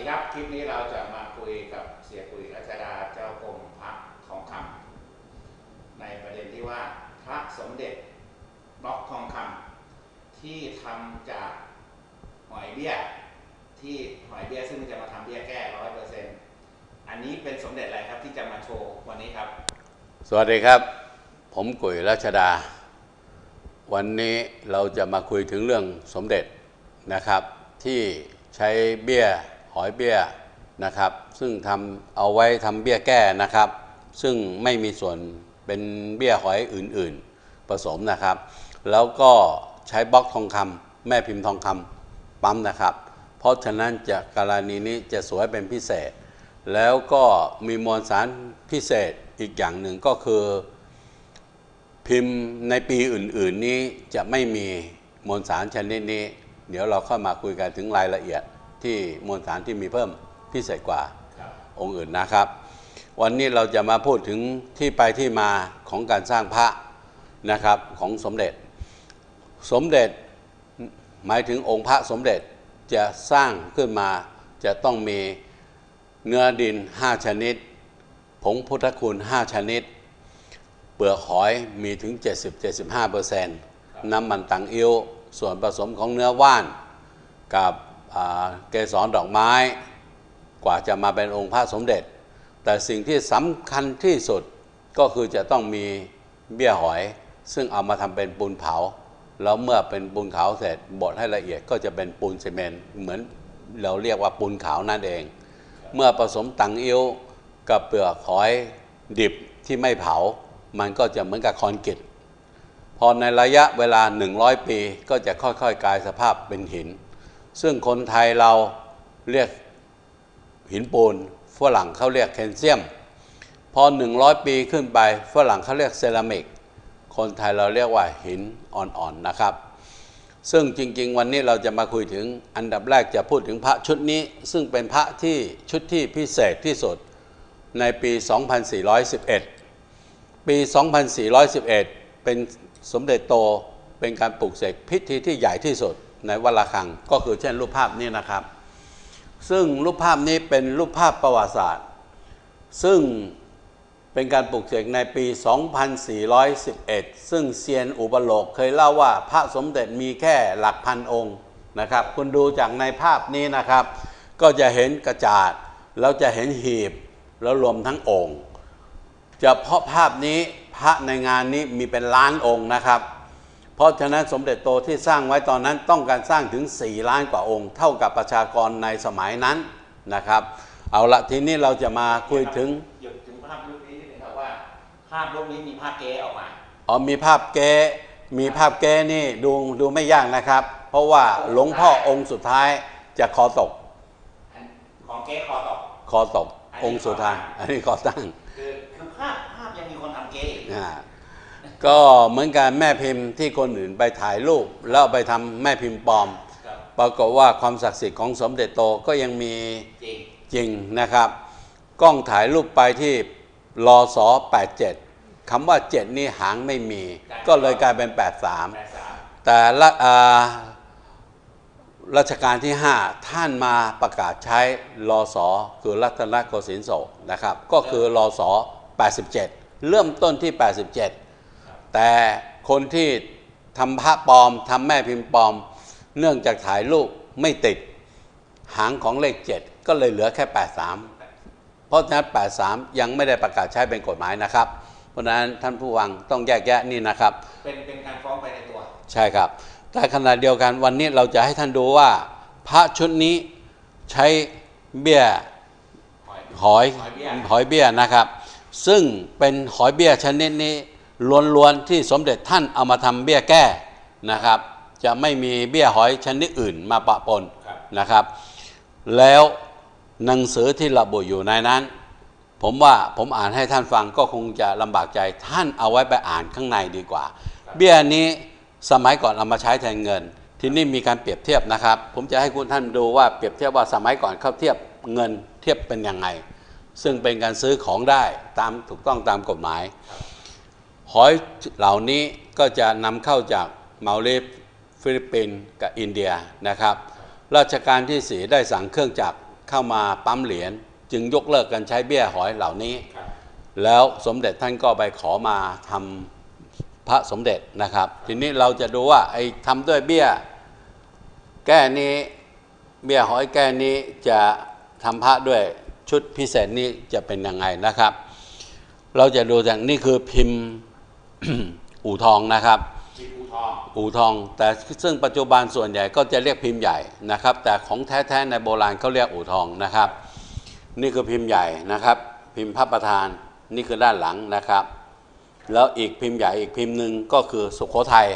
ดีครับ คลิปนี้เราจะมาคุยกับเสียกุยรัชดาเจ้ากรมพระทองคำในประเด็นที่ว่าพระสมเด็จบล็อกทองคำที่ทำจากหอยเบี้ย ที่หอยเบี้ยซึ่งจะมาทำเบี้ยแก้ร้อยเปอร์เซ็นต์อันนี้เป็นสมเด็จอะไรครับที่จะมาโชว์วันนี้ครับ สวัสดีครับ ผมกุยรัชดา วันนี้เราจะมาคุยถึงเรื่องสมเด็จนะครับที่ใช้เบี้ย อยเบี้ยนะครับซึ่งทำเอาไว้ทำเบี้ยแก้นะครับ ซึ่งไม่มีส่วนเป็นเบี้ยหอยอื่นๆ ผสมนะครับ แล้วก็ใช้บล็อกทองคำแม่พิมพ์ทองคำปั๊มนะครับ เพราะฉะนั้นจะกรณีนี้จะสวยเป็นพิเศษ แล้วก็มีมวลสารพิเศษอีกอย่างหนึ่งก็คือ พิมพ์ในปีอื่นๆนี้จะไม่มีมวลสารชนิดนี้ เดี๋ยวเราเข้ามาคุยกันถึงรายละเอียด ที่มวลสารที่มีเพิ่มพิเศษกว่าครับองค์อื่นนะครับ วันนี้เราจะมาพูดถึงที่ไปที่มาของการสร้างพระนะครับของสมเด็จ สมเด็จหมายถึงองค์พระสมเด็จจะสร้างขึ้นมาจะต้องมีเนื้อดิน 5 ชนิด ผงพุทธคุณ 5 ชนิด เปลือกหอยมีถึง 70-75%น้ำมันตังอิ้วส่วนผสมของเนื้อว่านกับอ่า เกสรดอกไม้กว่าจะมาเป็นองค์พระสมเด็จ แต่สิ่งที่สำคัญที่สุดก็คือจะต้องมีเบี้ยหอย ซึ่งเอามาทำเป็นปูนเผา แล้วเมื่อเป็นปูนขาวเสร็จบดให้ละเอียดก็จะเป็นปูนซีเมนต์เหมือนเราเรียกว่าปูนขาวนั่นเอง เมื่อผสมตังอิ้วกับเปลือกหอยดิบที่ไม่เผา มันก็จะเหมือนกับคอนกรีตพอในระยะเวลา 100 ปีก็จะค่อยๆกลายสภาพเป็นหิน ซึ่งคนไทยเราเรียกหินปูนฝรั่งเขาเรียกแคลเซียม พอ 100 ปีขึ้นไปฝรั่งเขาเรียกเซรามิก คนไทยเราเรียกว่าหินอ่อนๆนะครับ ซึ่งจริง ๆ วันนี้เราจะมาคุยถึงอันดับแรกจะพูดถึงพระชุดนี้ ซึ่งเป็นพระที่ชุดที่พิเศษที่สุดในปี 2411 ปี 2411 เป็นสมเด็จโตเป็นการปลูกเสกพิธีที่ใหญ่ที่สุด ในวัดระฆัง ก็คือเช่นรูปภาพนี้นะครับ ซึ่งรูปภาพนี้เป็นรูปภาพประวัติศาสตร์ ซึ่งเป็นการปลูกเสกในปี 2411 ซึ่งเซียนอุปโลกเคยเล่าว่าพระสมเด็จมีแค่หลักพันองค์นะครับ คุณดูจากในภาพนี้นะครับ ก็จะเห็นกระจาดแล้วจะเห็นหีบแล้วรวมทั้งองค์ จะเฉพาะภาพนี้พระในงานนี้มีเป็นล้านองค์นะครับ เพราะฉะนั้นสมเด็จโตที่สร้างไว้ตอนนั้นต้องการสร้างถึง 4 ล้านกว่าองค์ เท่ากับประชากรในสมัยนั้นนะครับ เอาละทีนี้เราจะมาคุยถึงหยุดถึงภาพรูปนี้นิดนึงครับว่า ภาพรูปนี้มีภาพเก๊ออกมาอ๋อมีภาพเก้มีภาพเก้นี่ดูดูไม่ยากนะครับ เพราะว่าหลวงพ่อองค์สุดท้ายจะคอตกอันของเก๊คอตกคอตกองค์สุดท้าย อันนี้คอตั้งคือคือภาพภาพยังมีคนทำเก๊อยู่อ่า ก็เหมือนกันแม่พิมพ์ที่คนอื่นไปถ่ายรูป แล้วเอาไปทำแม่พิมพ์ปลอมครับปรากฏว่าความศักดิ์สิทธิ์ของสมเด็จโตก็ยังมีจริงจริงนะครับ กล้องถ่ายรูปไปที่รอสอ87คำว่า 7 นี่หางไม่มี ก็เลยกลายเป็น 83แปดสามแต่ละอ่ารัชกาลที่ 5 ท่านมาประกาศใช้รอสอคือรัตนโกสินทร์โศกนะครับ ก็คือรอสอ87 เริ่มต้นที่ 87 แต่คนที่ทำพระปลอมทำแม่พิมพ์ปลอม เนื่องจากถ่ายรูปไม่ติดหางของเลข7ก็เลยเหลือแค่ 83 เพราะฉะนั้น 83 ยังไม่ได้ประกาศใช้เป็นกฎหมายนะครับ เพราะฉะนั้นท่านผู้ฟังต้องแยกแยะนี่นะครับ เป็นเป็นการฟ้องไปในตัว ใช่ครับ แต่ขณะเดียวกันวันนี้เราจะให้ท่านดูว่า พระชุดนี้ใช้เบี้ยหอยหอยหอยเบี้ยหอยเบี้ยนะครับ ซึ่งเป็นหอยเบี้ยชนิดนี้ ล้วนๆที่สมเด็จท่านเอามาทำเบี้ยแก้นะครับ จะไม่มีเบี้ยหอยชนิดอื่นมาปะปนครับนะครับ แล้วหนังสือที่ระบุอยู่ในนั้น ผมว่าผมอ่านให้ท่านฟังก็คงจะลำบากใจท่านเอาไว้ไปอ่านข้างในดีกว่า เบี้ยนี้สมัยก่อนเอามาใช้แทนเงิน ที่นี่มีการเปรียบเทียบนะครับ ผมจะให้คุณท่านดูว่าเปรียบเทียบว่าสมัยก่อนเขาเทียบเงินเทียบเป็นยังไง ซึ่งเป็นการซื้อของได้ตามถูกต้องตามกฎหมาย หอยเหล่านี้ก็จะนำเข้าจากมาเลฟฟิลิปปินส์กับอินเดียนะครับ ราชการที่สีได้สั่งเครื่องจักรเข้ามาปั๊มเหรียญจึงยกเลิกการใช้เบี้ยหอยเหล่านี้ แล้วสมเด็จท่านก็ไปขอมาทำพระสมเด็จนะครับ ทีนี้เราจะดูว่าไอ้ทำด้วยเบี้ย แก้นี้เบี้ยหอยแก้นี้จะทำพระด้วยชุดพิเศษนี้จะเป็นยังไงนะครับ เราจะดูจากนี่คือพิมพ์ อู่ทองนะครับที่ภูทองอู่ทอง แต่ซึ่งปัจจุบันส่วนใหญ่ก็จะเรียกพิมพ์ใหญ่นะครับ แต่ของแท้ๆในโบราณเขาเรียกอู่ทองนะครับ นี่คือพิมพ์ใหญ่นะครับ พิมพ์พระประธานนี่คือด้านหลังนะครับ แล้วอีกพิมพ์ใหญ่อีกพิมพ์หนึ่งก็คือสุโขทัย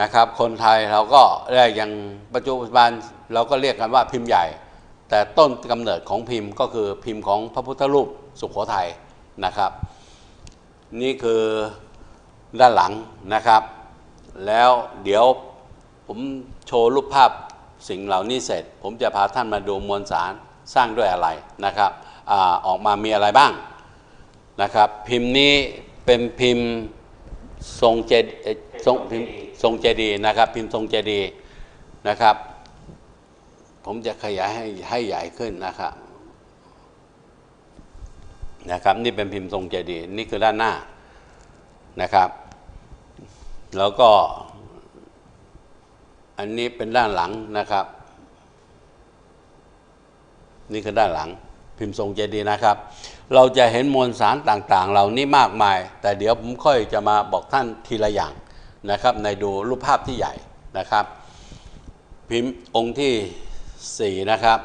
นะครับ คนไทยเราก็เรียกอย่างปัจจุบันเราก็เรียกกันว่าพิมพ์ใหญ่ แต่ต้นกำเนิดของพิมพ์ก็คือพิมพ์ของพระพุทธรูปสุโขทัยนะครับ นี่คือด้านหลังนะครับ แล้วเดี๋ยวผมโชว์รูปภาพสิ่งเหล่านี้เสร็จ ผมจะพาท่านมาดูมวลสารสร้างด้วยอะไรนะครับอออกมามีอะไรบ้างนะครับ พิมพ์นี้เป็นพิมพ์ทรงเจดทรงพิมพ์ทรงเจดีนะครับ พิมพ์ทรงเจดีนะครับ ผมจะขยายให้ให้ใหญ่ขึ้นนะครับ นะครับ นี่เป็นพิมพ์ทรงเจดีย์นี่คือด้านหน้านะครับ แล้วก็ อันนี้เป็นด้านหลังนะครับ นี่คือด้านหลัง พิมพ์ทรงเจดีย์นะครับ เราจะเห็นมวลสารต่างๆ เหล่านี้มากมาย แต่เดี๋ยวผมค่อยจะมาบอกท่านทีละอย่างนะครับ ในดูรูปภาพที่ใหญ่นะครับ พิมพ์องค์ที่สี่นะครับ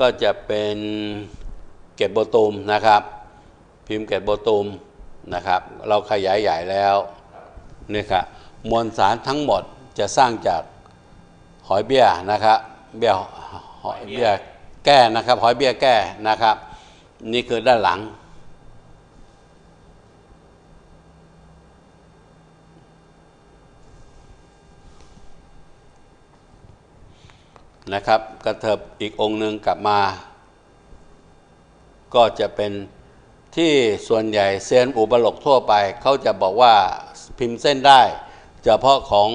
ก็จะเป็นเกตโบตูมนะครับ พิมพ์เกตโบตูมนะครับ เราขยายใหญ่แล้วนี่ครับมวลสารทั้งหมดจะสร้างจากหอยเบี้ยนะครับเบี้ยหอยเบี้ยแก้นะครับ หอยเบี้ยแก้นะครับ นี่คือด้านหลัง นะครับ กระเถิบอีกองค์หนึ่งกลับมา ก็จะเป็น ที่ส่วนใหญ่เซียนอุบลกทั่วไป เขาจะบอกว่าพิมพ์เส้นได้ เฉพาะของ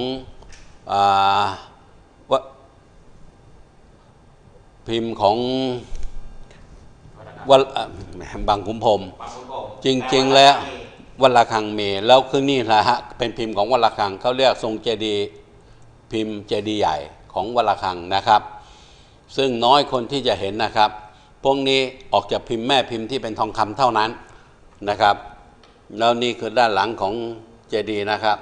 อาวะพิมพ์ของวัดอะบางขุนพรหมปากคุณโกจริง ๆ แล้ววัดระฆังมีแล้วคือนี่แหละฮะเป็นพิมพ์ของวัดระฆังเขาเรียกทรงเจดีย์พิมพ์เจดีย์ใหญ่ของวัดระฆังนะครับ ซึ่งน้อยคนที่จะเห็นนะครับ พวกนี้ออกจากพิมพ์แม่พิมพ์ที่เป็นทองคำเท่านั้นนะครับ แล้วนี่คือด้านหลังของเจดีย์นะครับ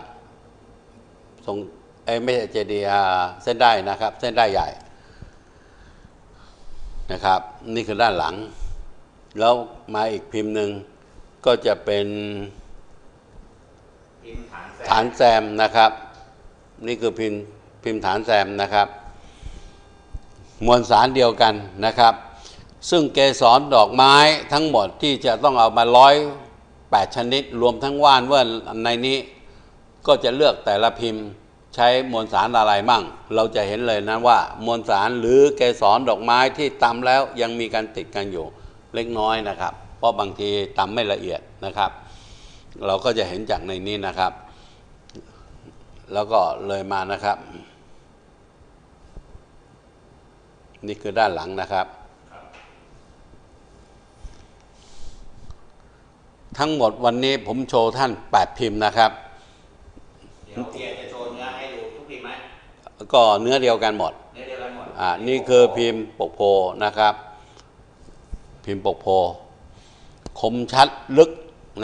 ทรงเอ้ยไม่ใช่เจดีย์อ่าเส้นได้นะครับ เส้นได้ใหญ่นะครับ นี่คือด้านหลัง แล้วมาอีกพิมพ์หนึ่งก็จะเป็นพิมพ์ฐานแสฐานแซมนะครับ นี่คือพิมพ์พิมพ์ฐานแซมนะครับ มวลสารเดียวกันนะครับ ซึ่งเกสรดอกไม้ทั้งหมดที่จะต้องเอามาร้อยแปดชนิด รวมทั้งว่านเว่นในนี้ ก็จะเลือกแต่ละพิมพ์ใช้มวลสารอะไรมั่ง เราจะเห็นเลยนะว่ามวลสารหรือเกสรดอกไม้ที่ตำแล้วยังมีการติดกันอยู่เล็กน้อยนะครับ เพราะบางทีตำไม่ละเอียดนะครับ เราก็จะเห็นจากในนี้นะครับ แล้วก็เลยมานะครับ นี่คือด้านหลังนะครับ ทั้งหมดวันนี้ผมโชว์ท่าน8พิมพ์นะครับ เดี๋ยวเพียจะโชว์เนื้อให้ดูทุกพิมพ์ไหมก็เนื้อเดียวกันหมด เนื้อเดียวกันหมดอ่า นี่คือพิมพ์ปกโพนะครับ พิมพ์ปกโพ คมชัดลึก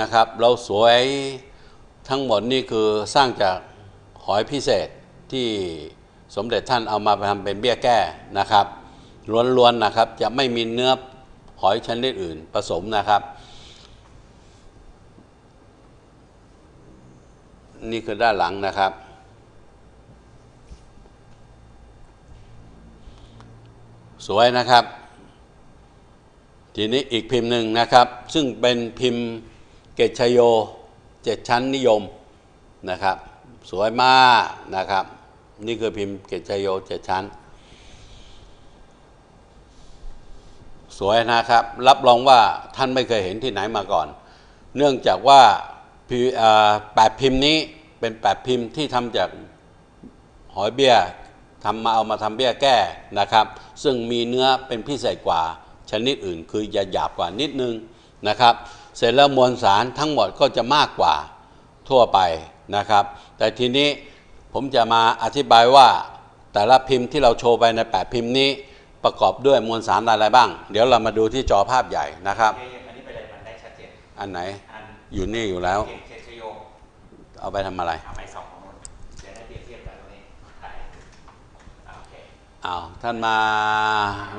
นะครับ เราสวยทั้งหมดนี่คือสร้างจากหอยพิเศษที่สมเด็จท่านเอามาทำเป็นเบี้ยแก้นะครับล้วนๆนะครับ จะไม่มีเนื้อหอยชนิดอื่นผสมนะครับ นี่คือด้านหลังนะครับ สวยนะครับ ทีนี้อีกพิมพ์หนึ่งนะครับ ซึ่งเป็นพิมพ์เกตชโยเจ็ดชั้นนิยมนะครับ สวยมากนะครับ นี่คือพิมพ์เกตชโยเจ็ดชั้น สวยนะครับ รับรองว่าท่านไม่เคยเห็นที่ไหนมาก่อน เนื่องจากว่าพิอ่า แปดพิมพ์นี้เป็นแปดพิมพ์ที่ทำจากหอยเบี้ยทำมาเอามาทำเบี้ยแก้นะครับ ซึ่งมีเนื้อเป็นพิเศษกว่าชนิดอื่น คือจะหยาบกว่านิดนึงนะครับ เสร็จแล้วมวลสารทั้งหมดก็จะมากกว่าทั่วไปนะครับ แต่ทีนี้ผมจะมาอธิบายว่าแต่ละพิมพ์ที่เราโชว์ไปใน 8 พิมพ์นี้ประกอบด้วยมวลสารอะไรบ้าง เดี๋ยวเรามาดูที่จอภาพใหญ่นะครับเอ้ยอันนี้ไปเลยมันได้ชัดเจนอันไหน อยู่นี่อยู่แล้ว เอาไปทำอะไรเอาไปสองของนู้นจะได้เปรียบเทียบกันตรงนี้อ่าโอเคอ้าวท่านมา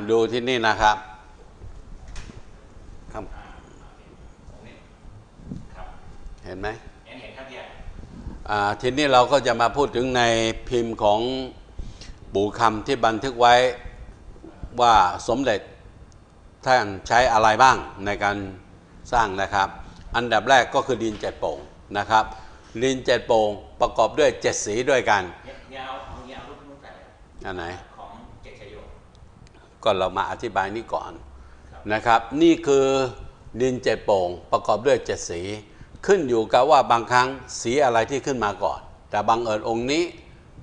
ดูที่นี่นะครับครับเห็นไหมเห็นเห็นครับเดียวอ่าทีนี้เราก็จะมาพูดถึงในพิมพ์ของปู่คำที่บันทึกไว้ว่าสมเด็จท่านใช้อะไรบ้างในการสร้างนะครับ อันดับแรกก็คือดินเจ็ดโป่งนะครับ ดินเจ็ดโป่งประกอบด้วยเจ็ดสีด้วยกันเนี่ยเนี่ยเอาเอาเนี่ยเอารูปนู้นใส่เลยอันไหนของเขตชโยก็เรามาอธิบายนี้ก่อนครับนะครับ นี่คือดินเจ็ดโป่งประกอบด้วยเจ็ดสี ขึ้นอยู่กับว่าบางครั้งสีอะไรที่ขึ้นมาก่อน แต่บางเอิญองค์นี้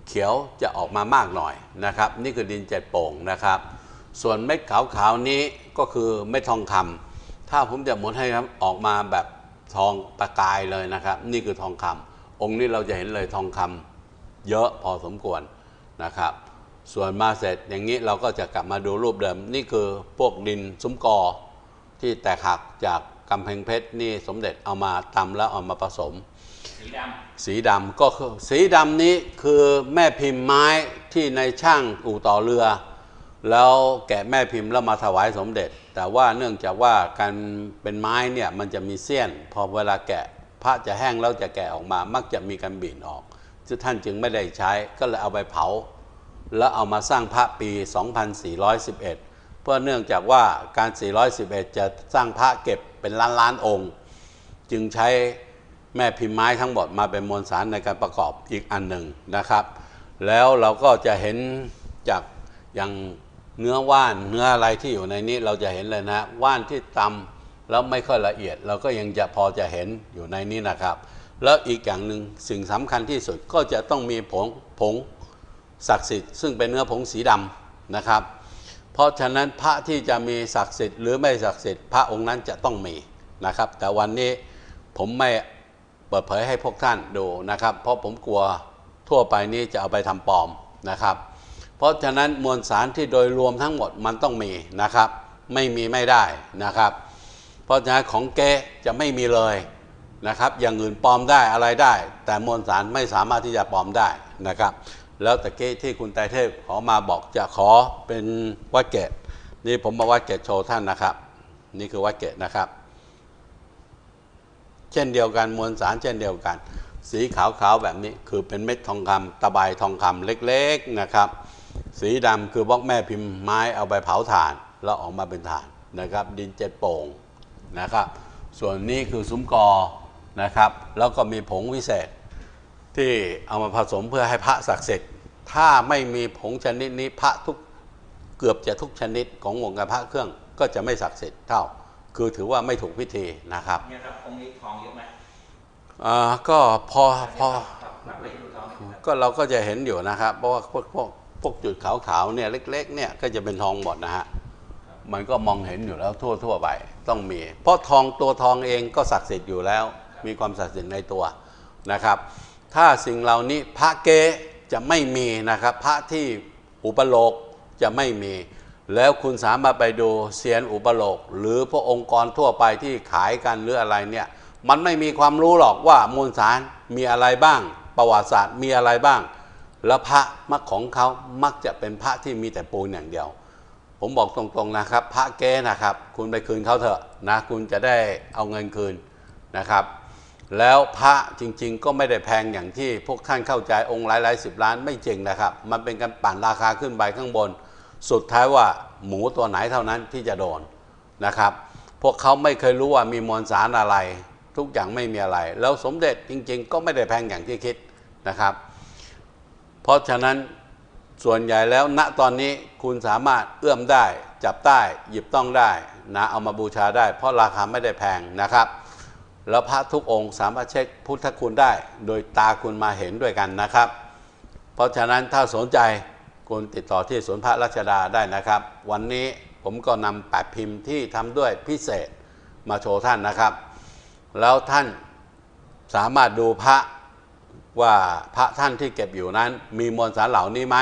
เขียวจะออกมามากหน่อยนะครับ นี่คือดินเจ็ดโป่งนะครับ ส่วนเม็ดขาวๆนี้ก็คือเม็ดทองคำถ้าผมจะหมุนให้ครับออกมาแบบ ทองประกายเลยนะครับ นี่คือทองคำองค์นี้เราจะเห็นเลยทองคำเยอะพอสมควรนะครับ ส่วนมาเสร็จอย่างนี้เราก็จะกลับมาดูรูปเดิม นี่คือพวกดินซุ้มกอ ที่แตกหักจากกำแพงเพชรนี่สมเด็จเอามาตำแล้วเอามาผสม สีดำสีดำก็คือสีดำนี้คือแม่พิมพ์ไม้ที่ในช่างอู่ต่อเรือ แล้วแกะแม่พิมพ์แล้วมาถวายสมเด็จ แต่ว่าเนื่องจากว่าการเป็นไม้เนี่ยมันจะมีเสี้ยน พอเวลาแกะพระจะแห้งแล้วจะแกะออกมา มักจะมีการบีนออกท่านจึงไม่ได้ใช้ก็เลยเอาไปเผา แล้วเอามาสร้างพระปี 2411 เพื่อเนื่องจากว่าการ 411 จะสร้างพระเก็บเป็นล้านล้านองค์ จึงใช้แม่พิมพ์ไม้ทั้งหมดมาเป็นมวลสารในการประกอบอีกอันหนึ่งนะครับ แล้วเราก็จะเห็นจากอย่าง เนื้อว่านเนื้ออะไรที่อยู่ในนี้เราจะเห็นเลยนะว่านที่ตำแล้วไม่ค่อยละเอียด เราก็ยังจะพอจะเห็นอยู่ในนี้นะครับ แล้วอีกอย่างหนึ่งสิ่งสำคัญที่สุดก็จะต้องมีผงผงศักดิ์สิทธิ์ซึ่งเป็นเนื้อผงสีดำนะครับ เพราะฉะนั้นพระที่จะมีศักดิ์สิทธิ์หรือไม่ศักดิ์สิทธิ์พระองค์นั้นจะต้องมีนะครับ แต่วันนี้ผมไม่เปิดเผยให้พวกท่านดูนะครับ เพราะผมกลัวทั่วไปนี้จะเอาไปทำปลอมนะครับ เพราะฉะนั้นมวลสารที่โดยรวมทั้งหมดมันต้องมีนะครับ ไม่มีไม่ได้นะครับ เพราะฉะนั้นของเก๊จะไม่มีเลยนะครับ อย่างอื่นปลอมได้อะไรได้ แต่มวลสารไม่สามารถที่จะปลอมได้นะครับ แล้วแตะเก้ที่คุณไตเทพขอมาบอกจะขอเป็นวัดเกตนี่ผมมาวัดเกตโชว์ท่านนะครับ นี่คือวัดเกตนะครับ เช่นเดียวกันมวลสารเช่นเดียวกัน สีขาวๆแบบนี้คือเป็นเม็ดทองคำตะไบทองคำเล็ก ๆนะครับ สีดำคือบล็อกแม่พิมพ์ไม้เอาไปเผาถ่าน แล้วออกมาเป็นถ่านนะครับ ดินเจ็ดโป่งนะครับ ส่วนนี้คือซุ้มกอนะครับ แล้วก็มีผงวิเศษ ที่เอามาผสมเพื่อให้พระศักดิ์สิทธิ์ถ้าไม่มีผงชนิดนี้พระทุกเกือบจะทุกชนิดของวงการพระเครื่องก็จะไม่ศักดิ์สิทธิ์เท่า คือถือว่าไม่ถูกพิธีนะครับำเนี่ยครับองค์นี้ทองเยอะไหมอ่าก็พอพอครับแบบไม่ดูทองนะครับก็เราก็จะเห็นอยู่นะครับ เพราะว่าพวกพ วกพวกจุดขาวๆเนี่ยเล็ก ๆ เนี่ยก็จะเป็นทองหมดนะฮะมันก็มองเห็นอยู่แล้วทั่วทั่ว ๆ ไปต้องมี เพราะทองตัวทองเองก็ศักดิ์สิทธิ์อยู่แล้ว มีความศักดิ์สิทธิ์ในตัวนะครับ ถ้าสิ่งเหล่านี้พระเกจะไม่มีนะครับ พระที่อุปโลกจะไม่มี แล้วคุณสามารถไปดูเซียนอุปโลก หรือพวกองค์กรทั่วไปที่ขายกันหรืออะไรเนี่ยมันไม่มีความรู้หรอกว่ามวลสารมีอะไรบ้าง ประวัติศาสตร์มีอะไรบ้าง แล้วพระมักของเขามักจะเป็นพระที่มีแต่ปูนอย่างเดียว ผมบอกตรงๆนะครับ พระเก้นะครับ คุณไปคืนเขาเถอะนะคุณจะได้เอาเงินคืนนะครับ แล้วพระจริงๆ ก็ไม่ได้แพงอย่างที่พวกท่านเข้าใจองค์หลายหลายสิบล้านไม่จริงนะครับ มันเป็นการปั่นราคาขึ้นไปข้างบน สุดท้ายว่าหมูตัวไหนเท่านั้นที่จะโดนนะครับ พวกเขาไม่เคยรู้ว่ามีมวลสารอะไร ทุกอย่างไม่มีอะไร แล้วสมเด็จจริง ๆ ก็ไม่ได้แพงอย่างที่คิดนะครับ เพราะฉะนั้นส่วนใหญ่แล้วณตอนนี้คุณสามารถเอื้อมได้ จับได้หยิบต้องได้นะเอามาบูชาได้ เพราะราคาไม่ได้แพงนะครับ แล้วพระทุกองค์สามารถเช็คพุทธคุณได้ โดยตาคุณมาเห็นด้วยกันนะครับ เพราะฉะนั้นถ้าสนใจคุณติดต่อที่สวนพระรัชดาได้นะครับ วันนี้ผมก็นำแปะพิมพ์ที่ทำด้วยพิเศษมาโชว์ท่านนะครับ แล้วท่านสามารถดูพระ ว่าพระท่านที่เก็บอยู่นั้น มีมวลสารเหล่านี้ไหม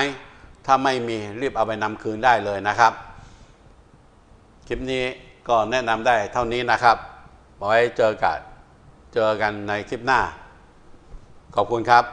ถ้าไม่มีรีบเอาไปนำคืนได้เลยนะครับ คลิปนี้ก็แนะนำได้เท่านี้นะครับไว้เจอกันเจอกันในคลิปหน้า ขอบคุณครับ